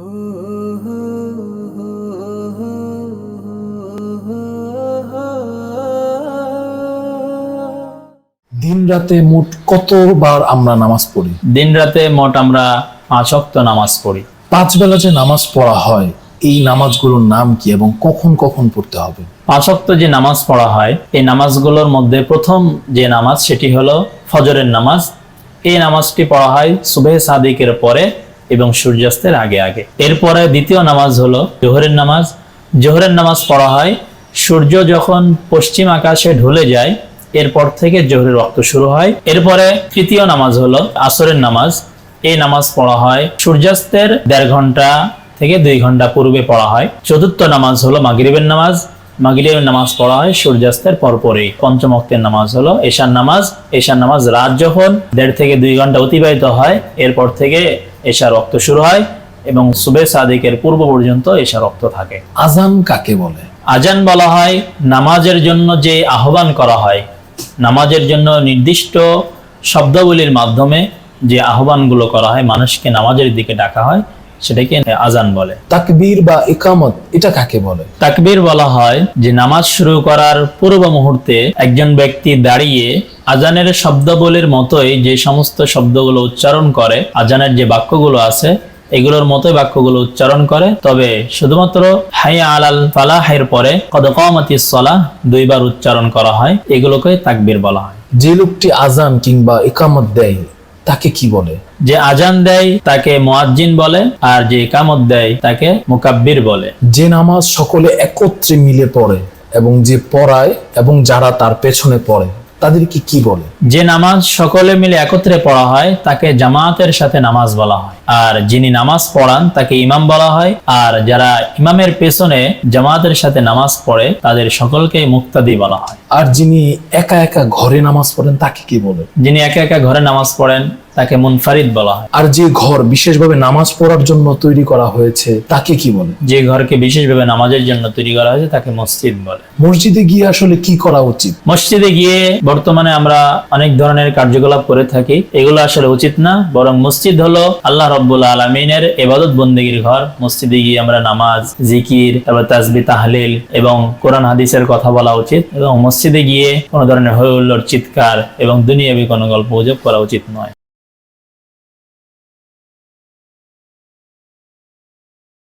দিন রাতে মোট কতবার আমরা নামাজ পড়ি? দিন রাতে মোট আমরা পাঁচ ওয়াক্ত নামাজ পড়ি। পাঁচ বেলা যে নামাজ পড়া হয় এই নামাজগুলোর নাম কি এবং কখন কখন পড়তে হবে? পাঁচ ওয়াক্ত যে নামাজ পড়া হয় এই নামাজগুলোর মধ্যে প্রথম যে নামাজ সেটি হলো ফজরের নামাজ। এই নামাজটি পড়া হয় সুবেহ সাদিকের পরে এবং সূর্যাস্তের আগে আগে। এরপরে দ্বিতীয় নামাজ হলো জোহরের নামাজ। জোহরের নামাজ পড়া হয়, সূর্য যখন পশ্চিম আকাশে ঢলে যায়, এরপর থেকে জোহরের রক্ত শুরু হয়। এরপরে তৃতীয় নামাজ হলো আসরের নামাজ। এই নামাজ পড়া হয়, সূর্যাস্তের দেড় ঘণ্টা থেকে দুই ঘণ্টা পূর্বে পড়া হয়। চতুর্থ নামাজ হলো মাগরিবের নামাজ। মাগরিবের নামাজ পড়া হয়, সূর্যাস্তের পরপরই। পঞ্চম অক্তের নামাজ হলো এশার নামাজ। এশার নামাজ রাত যখন দেড় থেকে দুই ঘণ্টা অতিবাহিত হয়, এরপর থেকে এশার রক্ত শুরু হয় এবং সুবে সাদিকের পূর্ব পর্যন্ত এশা রক্ত থাকে। আজান কাকে বলে? আজান বলা হয় নামাজের জন্য যে আহ্বান করা হয় নামাজের জন্য নির্দিষ্ট শব্দগুলির মাধ্যমে যে আহ্বানগুলো করা হয় মানুষকে নামাজের দিকে ডাকা হয় সেটাকে আজান বলে। তাকবীর বা ইকামত এটা কাকে বলে? তাকবীর বলা হয় যে নামাজ শুরু করার পূর্ব মুহূর্তে একজন ব্যক্তি দাঁড়িয়ে আজানের শব্দাবলীর মতোই যে সমস্ত শব্দগুলো উচ্চারণ করে আজানের যে বাক্যগুলো আছে এগুলোর মতোই বাক্যগুলো উচ্চারণ করে তবে শুধুমাত্র হাই আলাল ফালাহের পরে কদ কমাতিস সলাহ দুইবার উচ্চারণ করা হয় এগুলোকে তাকবীর বলা হয়। যে লোকটি আজান কিংবা ইকামত দেয় তাকে কি বলে? যে আজান দেয় তাকে মুয়াজ্জিন বলে আর যে ইকামত দেয় তাকে মুকাব্বির বলে। যে নামাজ সকলে একত্রে মিলে পড়ে এবং যে পড়ায় এবং যারা তার পেছনে পড়ে তাদেরকে কি বলে? যে নামাজ সকলে মিলে একত্রে পড়া হয় তাকে জামাতের সাথে নামাজ বলা হয়। আর যিনি নামাজ পড়ান তাকে ইমাম বলা হয়। আর যারা ইমামের পেছনে জামাতের সাথে নামাজ পড়ে তাদের সকলকে মুক্তাদি বলা হয়। আর যিনি একা একা ঘরে নামাজ পড়েন তাকে কি বলে? যিনি একা একা ঘরে নামাজ পড়েন তাকে মুনফারিদ বলা হয়। আর যে ঘর বিশেষভাবে নামাজ পড়ার জন্য তৈরি করা হয়েছে তাকে কি বলে? যে ঘরকে বিশেষভাবে নামাজের জন্য তৈরি করা হয়েছে তাকে মসজিদ বলে। মসজিদে গিয়ে আসলে কি করা উচিত? মসজিদে গিয়ে বর্তমানে আমরা অনেক ধরনের কার্যকলাপ করে থাকি। এগুলো আসলে উচিত না বরং মসজিদ হলো আল্লাহ রব্বুল আলমিনের এবাদত বন্দেগীর ঘর। মসজিদে গিয়ে আমরা নামাজ জিকির তারপর তাজবি তাহলিল এবং কোরআন হাদিসের কথা বলা উচিত এবং মসজিদে গিয়ে কোনো ধরনের হৈ চিৎকার এবং দুনিয়াবি কোনো গল্প গুজব করা উচিত নয়।